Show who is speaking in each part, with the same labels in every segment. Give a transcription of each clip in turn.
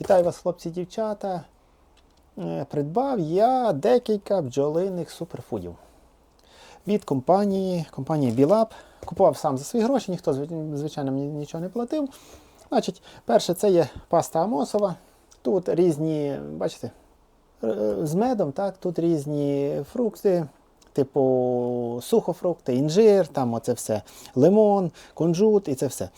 Speaker 1: Вітаю вас, хлопці дівчата. Е, Придбав я декілька бджолиних суперфудів від компанії, компанії Білаб. Купував сам за свої гроші, ніхто, звичайно, мені нічого не платив. Значить, перше, це є паста Амосова. Тут різні, бачите, е, з медом, так, тут різні фрукти, типу сухофрукти, інжир, там оце все, лимон, кунжут і це все.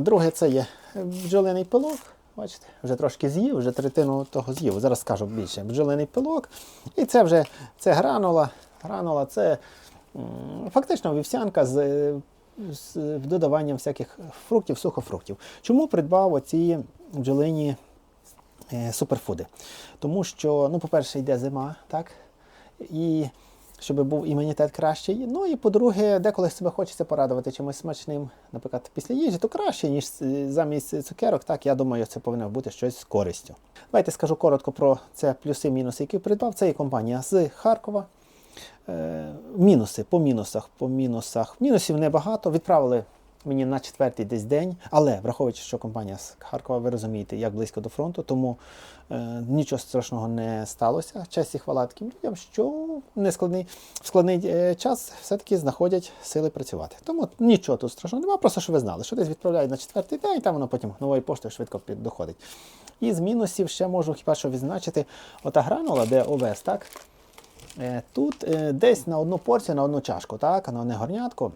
Speaker 1: Друге, це є бджолиний пилок. Бачите, вже трошки з'їв, вже третину того з'їв. Зараз скажу більше. Бджолиний пилок. І це вже це гранула. Гранула це фактично вівсянка з, з додаванням всяких фруктів, сухофруктів. Чому придбав оці бджолині е, суперфуди? Тому що, ну, по-перше, йде зима, так? І щоб був імунітет кращий. Ну і по-друге, деколи себе хочеться порадувати чимось смачним, наприклад, після їжі, то краще, ніж е, замість цукерок. Так, я думаю, це повинно бути щось з користю. Давайте скажу коротко про це плюси-мінуси, які придбав. Це є компанія з Харкова. Е, Мінуси по мінусах, по мінусах. Мінусів небагато. Відправили мені на четвертий десь день, але враховуючи, що компанія з Харкова, ви розумієте, як близько до фронту, тому е, нічого страшного не сталося. Честь і хвала таким людям, що в нескладний в складний е, час все-таки знаходять сили працювати. Тому нічого тут страшного немає, просто що ви знали, що десь відправляють на четвертий день, там воно потім новою поштою швидко доходить. І з мінусів ще можу хіба що відзначити ота гранула, де овес, так? Е, Тут е, десь на одну порцію, на одну чашку, так, на одне горнятко,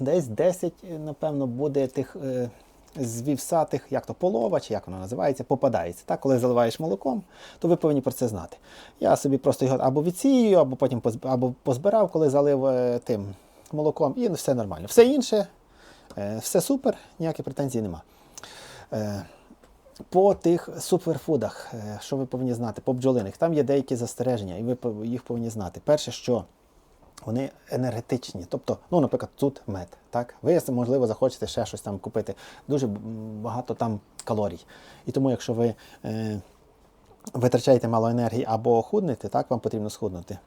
Speaker 1: десь 10, е, напевно, буде тих е, з вівсатих, як то полова, чи як воно називається, попадається. Так? Коли заливаєш молоком, то ви повинні про це знати. Я собі просто його або відсію, або потім позб- або позбирав, коли залив е, тим молоком, і все нормально. Все інше, е, все супер, ніяких претензій нема. Е, по тих суперфудах, е, що ви повинні знати, по бджолиних, там є деякі застереження, і ви їх повинні знати. Перше, що вони енергетичні. Тобто, ну, наприклад, тут мед. Так? Ви, можливо, захочете ще щось там купити. Дуже багато там калорій. І тому, якщо ви е, витрачаєте мало енергії або худнете, так, вам потрібно схуднути.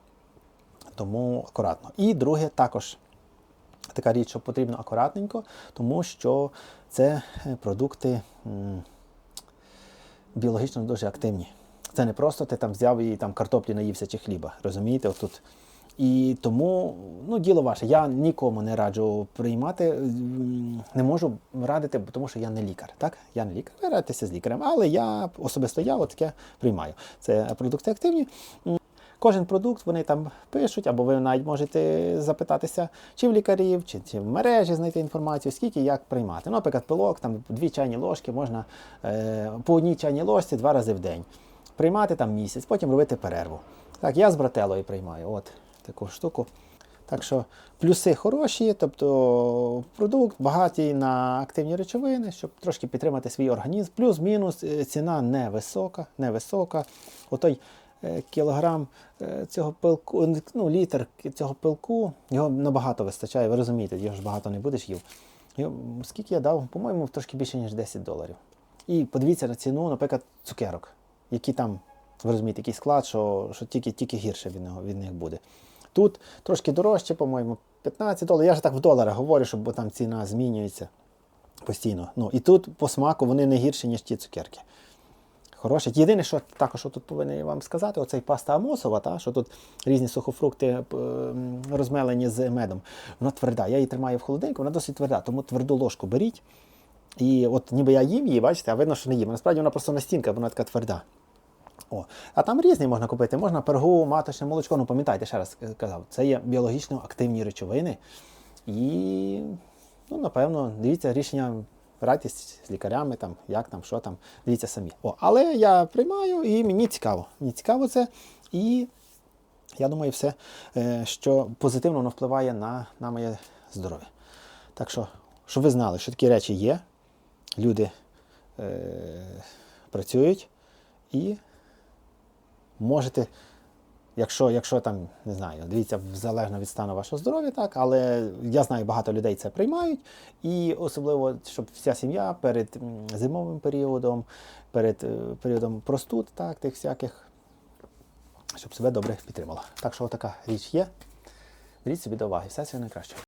Speaker 1: Тому акуратно. І друге, також така річ, що потрібно акуратненько, тому що це е, продукти. м, біологічно дуже активні. Це не просто ти там взяв і там картоплі наївся чи хліба. Розумієте, отут. І тому ну, діло ваше. Я нікому не раджу приймати, не можу радити, тому що я не лікар. Так? Я не лікар, ви радитеся з лікарем, але я особисто я таке приймаю. Це продукти активні. Кожен продукт вони там пишуть, або ви навіть можете запитатися, чи в лікарів, чи, чи в мережі знайти інформацію, скільки як приймати. Ну, наприклад, пилок, там дві чайні ложки можна е, по одній чайній ложці два рази в день. Приймати там місяць, потім робити перерву. Так, я з брателою приймаю. От таку штуку. Так що плюси хороші, тобто продукт багатий на активні речовини, щоб трошки підтримати свій організм. Плюс-мінус е, ціна невисока, невисока. Отой е, кілограм е, цього пилку, ну, літр цього пилку, його набагато вистачає, ви розумієте, його ж багато не будеш їв. Скільки я дав? По-моєму, трошки більше, ніж 10 доларів. І подивіться на ціну, наприклад, цукерок, які там, ви розумієте, який склад, що, що тільки, тільки гірше від, нього, від них буде. Тут трошки дорожче, по-моєму, 15 доларів. Я ж так в доларах говорю, щоб бо там ціна змінюється постійно. Ну, і тут по смаку вони не гірші, ніж ті цукерки. Хороші. Єдине, що також що тут повинен вам сказати, оцей паста Амосова, та, що тут різні сухофрукти е, розмелені з медом. Вона тверда. Я її тримаю в холодильнику, вона досить тверда, тому тверду ложку беріть. І от ніби я їм її, бачите, а видно, що не їм. Насправді вона просто настінка, вона така тверда. О. А там різні можна купити. Можна пергу, маточне молочко. Ну, пам'ятайте, ще раз казав, це є біологічно активні речовини. І, ну, напевно, дивіться рішення, радьтесь з лікарями, там, як там, що там, дивіться самі. О, але я приймаю і мені цікаво. Мені цікаво це. І я думаю, все, е, що позитивно воно впливає на, на моє здоров'я. Так що, щоб ви знали, що такі речі є, люди е, працюють і можете, якщо, якщо там, не знаю, дивіться, залежно від стану вашого здоров'я, так, але я знаю, багато людей це приймають, і особливо, щоб вся сім'я перед зимовим періодом, перед е, періодом простуд, так, тих всяких, щоб себе добре підтримала. Так що така річ є. Беріть собі до уваги, все все найкраще.